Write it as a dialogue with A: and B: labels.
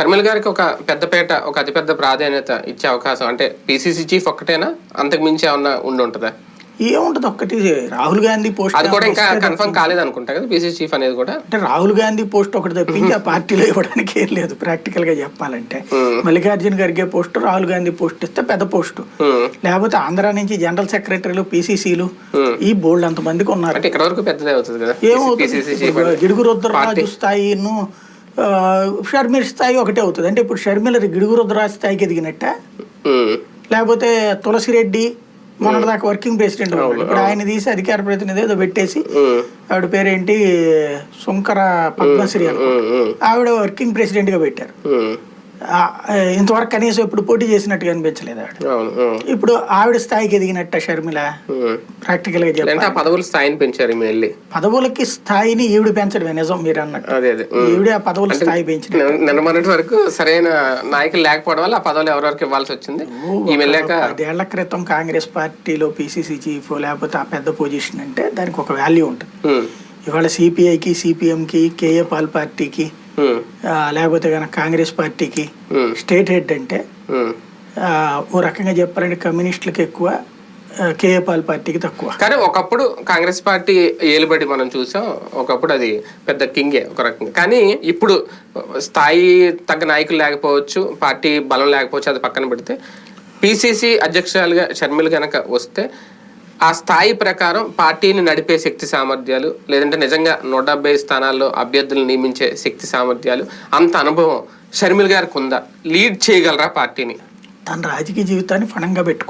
A: షర్మిల గారికి ఒక పెద్దపేట ఒక అతిపెద్ద ప్రాధాన్యత ఇచ్చే అవకాశం. అంటే పిసిసి చీఫ్ ఒక్కటేనా? అంతకు మించి ఏమన్నా ఉండి ఉంటుందా
B: ఏముంటది ఒక్కటి. రాహుల్ గాంధీ పోస్ట్
A: అది కూడా ఇంకా కన్ఫర్మ్ కాలేదు అనుకుంటా కదా పిసిసి చీఫ్ అనేది కూడా?
B: అంటే రాహుల్ గాంధీ పోస్ట్ ఒకటి తప్పించి ఆ పార్టీలో ఇవ్వడానికి ఏం లేదు ప్రాక్టికల్గా చెప్పాలంటే మల్లికార్జున ఖర్గే పోస్ట్ రాహుల్ గాంధీ పోస్ట్ ఇస్తే పెద్ద పోస్టు. లేకపోతే ఆంధ్ర నుంచి జనరల్ సెక్రటరీలు పీసీసీలు ఈ బోల్డ్ అంతమందికి ఉన్నారు.
A: అంటే ఇక్కడ వరకు పెద్దదే అవుతుంది కదా
B: ఏమవుతుంది?
A: పిసిసి చీఫ్
B: ఇప్పుడు గిడుగు రుద్రరాజు స్థాయిను షర్మిల స్థాయి ఒకటే అవుతుంది. అంటే ఇప్పుడు షర్మిల గిడుగు రుద్రరాజు స్థాయికి ఎదిగినట్ట? లేకపోతే తులసిరెడ్డి మొన్నటిదాకా వర్కింగ్ ప్రెసిడెంట్ ఇప్పుడు ఆయన తీసి అధికార ప్రతినిధి ఏదో పెట్టేసి ఆవిడ పేరేంటి? సుంకర పద్మశ్రీ అనుకో ఆవిడ వర్కింగ్ ప్రెసిడెంట్గా పెట్టారు ఇంతవరకు కనీసం ఇప్పుడు పోటీ చేసినట్టుగా అనిపించలేదు ఆవిడ. ఇప్పుడు ఆవిడ స్థాయికి ఎదిగినట్ట షర్మిల. ప్రాక్టికల్గా చెప్పాలి
A: ఆ పదవుల స్థాయిని పెంచారు వెళ్ళి.
B: పదవులకి స్థాయిని ఈవిడ పెంచడమే నిజం మీరు అన్నట్టు. ఈవిడే ఆ పదవుల స్థాయి పెంచిన
A: నిన్న- మొన్నటి వరకు సరైన నాయకులు లేకపోవడం వల్ల ఆ పదవులు ఎవరెవరికి ఇవ్వాల్సి వచ్చింది?
B: పదేళ్ళ క్రితం కాంగ్రెస్ పార్టీలో పిసిసి చీఫ్ లేకపోతే ఆ పెద్ద పొజిషన్ అంటే దానికి ఒక వాల్యూ ఉంటుంది. ఇవాళ సిపిఐకి సిపిఎంకి కేఏ పాల్ పార్టీకి లేకపోతే కనుక కాంగ్రెస్ పార్టీకి
A: ఉమ్,
B: స్టేట్ హెడ్ అంటే. ఆ, ఓ రకంగా చెప్పాలంటే కమ్యూనిస్టులకు ఎక్కువ ఆ, కేఏ పాల్ పార్టీకి తక్కువ.
A: కానీ ఒకప్పుడు కాంగ్రెస్ పార్టీ ఏలుబడి మనం చూసాం ఒకప్పుడు అది పెద్ద కింగే ఒక రకంగా. కానీ ఇప్పుడు స్థాయి తగ్గ నాయకులు లేకపోవచ్చు పార్టీ బలం లేకపోవచ్చు అది పక్కన పెడితే పిసిసి అధ్యక్షురాలుగా షర్మిల గనక వస్తే ఆ స్థాయి ప్రకారం పార్టీని నడిపే శక్తి సామర్థ్యాలు లేదంటే నిజంగా నూట డెబ్బై స్థానాల్లో అభ్యర్థులను నియమించే శక్తి సామర్థ్యాలు అంత అనుభవం షర్మిల్ గారికి ఉందా? లీడ్ చేయగలరా పార్టీని?
B: తన రాజకీయ జీవితాన్ని ఫణంగా పెట్టుకో